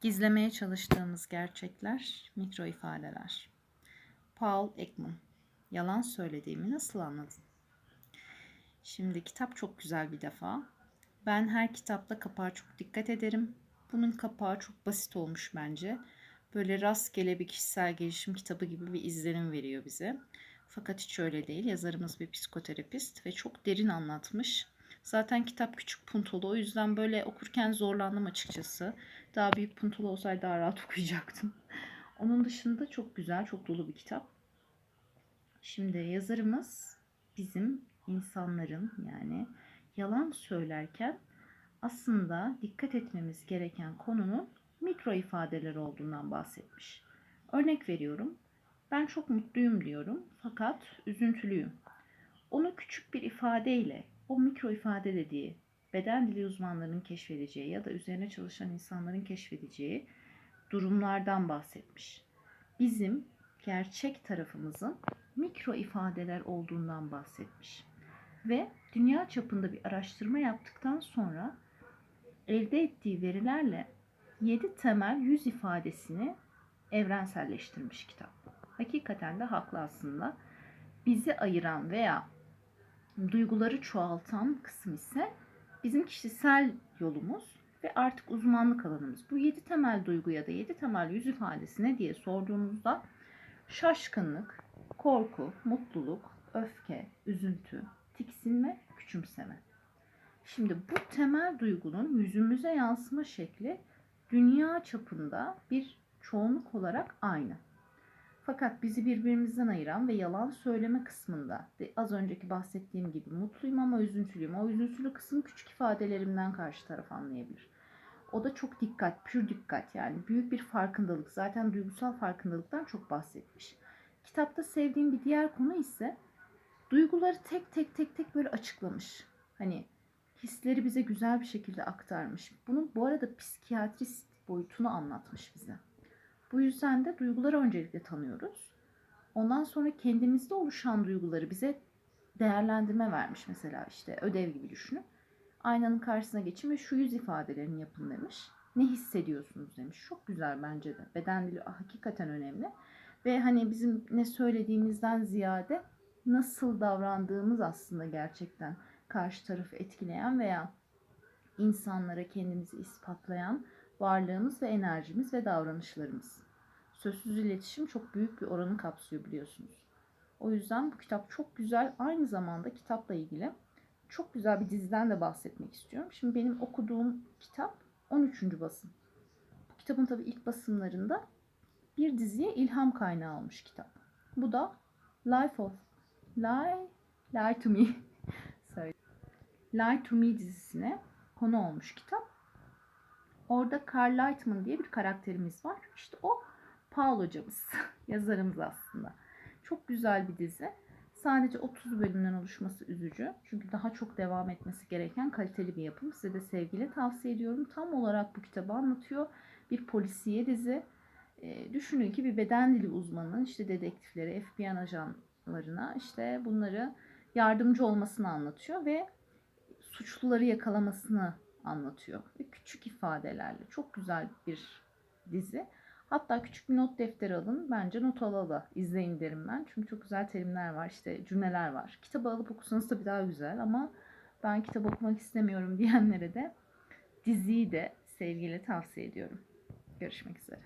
Gizlemeye çalıştığımız gerçekler, mikro ifadeler. Paul Ekman. Yalan söylediğimi nasıl anladın? Şimdi kitap çok güzel bir defa. Ben her kitapta kapağa çok dikkat ederim. Bunun kapağı çok basit olmuş bence. Böyle rastgele bir kişisel gelişim kitabı gibi bir izlenim veriyor bize. Fakat hiç öyle değil. Yazarımız bir psikoterapist ve çok derin anlatmış. Zaten kitap küçük puntolu. O yüzden böyle okurken zorlandım açıkçası. Daha büyük puntolu olsaydı daha rahat okuyacaktım. Onun dışında çok güzel, çok dolu bir kitap. Şimdi yazarımız bizim insanların yani yalan söylerken aslında dikkat etmemiz gereken konunun mikro ifadeler olduğundan bahsetmiş. Örnek veriyorum. Ben çok mutluyum diyorum fakat üzüntülüyüm. Onu küçük bir ifadeyle o mikro ifade dediği beden dili uzmanlarının keşfedeceği ya da üzerine çalışan insanların keşfedeceği durumlardan bahsetmiş. Bizim gerçek tarafımızın mikro ifadeler olduğundan bahsetmiş. Ve dünya çapında bir araştırma yaptıktan sonra elde ettiği verilerle 7 temel yüz ifadesini evrenselleştirmiş kitap. Hakikaten de haklı aslında. Bizi ayıran veya duyguları çoğaltan kısım ise bizim kişisel yolumuz ve artık uzmanlık alanımız. Bu yedi temel duygu ya da yedi temel yüz ifadesi ne diye sorduğumuzda şaşkınlık, korku, mutluluk, öfke, üzüntü, tiksinme, küçümseme. Şimdi bu temel duygunun yüzümüze yansıma şekli dünya çapında bir çoğunluk olarak aynı. Fakat bizi birbirimizden ayıran ve yalan söyleme kısmında az önceki bahsettiğim gibi mutluyum ama üzüntülüyüm. O üzüntülü kısım küçük ifadelerimden karşı taraf anlayabilir. O da çok dikkat, pür dikkat yani büyük bir farkındalık. Zaten duygusal farkındalıktan çok bahsetmiş. Kitapta sevdiğim bir diğer konu ise duyguları tek tek tek tek böyle açıklamış. Hani hisleri bize güzel bir şekilde aktarmış. Bunun bu arada psikiyatrist boyutunu anlatmış bize. Bu yüzden de duyguları öncelikle tanıyoruz. Ondan sonra kendimizde oluşan duyguları bize değerlendirme vermiş mesela işte ödev gibi düşünün. Aynanın karşısına geçin ve şu yüz ifadelerini yapın demiş. Ne hissediyorsunuz demiş. Çok güzel bence de. Beden dili hakikaten önemli. Ve hani bizim ne söylediğimizden ziyade nasıl davrandığımız aslında gerçekten karşı tarafı etkileyen veya insanlara kendimizi ispatlayan varlığımız ve enerjimiz ve davranışlarımız. Sözsüz iletişim çok büyük bir oranı kapsıyor biliyorsunuz. O yüzden bu kitap çok güzel. Aynı zamanda kitapla ilgili çok güzel bir diziden de bahsetmek istiyorum. Şimdi benim okuduğum kitap 13. basım. Bu kitabın tabii ilk basımlarında bir diziye ilham kaynağı almış kitap. Bu da Life of Lie, Lie to Me. Lie to Me dizisine konu olmuş kitap. Orada Carl Lightman diye bir karakterimiz var. İşte o Paul hocamız, yazarımız aslında. Çok güzel bir dizi. Sadece 30 bölümden oluşması üzücü. Çünkü daha çok devam etmesi gereken kaliteli bir yapım. Size de sevgiyle tavsiye ediyorum. Tam olarak bu kitabı anlatıyor. Bir polisiye dizi. E, düşünün ki bir beden dili uzmanının işte dedektifleri, FBI ajanlarına işte bunları yardımcı olmasını anlatıyor ve suçluları yakalamasını anlatıyor. Ve küçük ifadelerle çok güzel bir dizi. Hatta küçük bir not defteri alın. Bence not alalı izleyin derim ben. Çünkü çok güzel terimler var, işte cümleler var. Kitabı alıp okusanız tabii daha güzel ama ben kitap okumak istemiyorum diyenlere de diziyi de sevgiyle tavsiye ediyorum. Görüşmek üzere.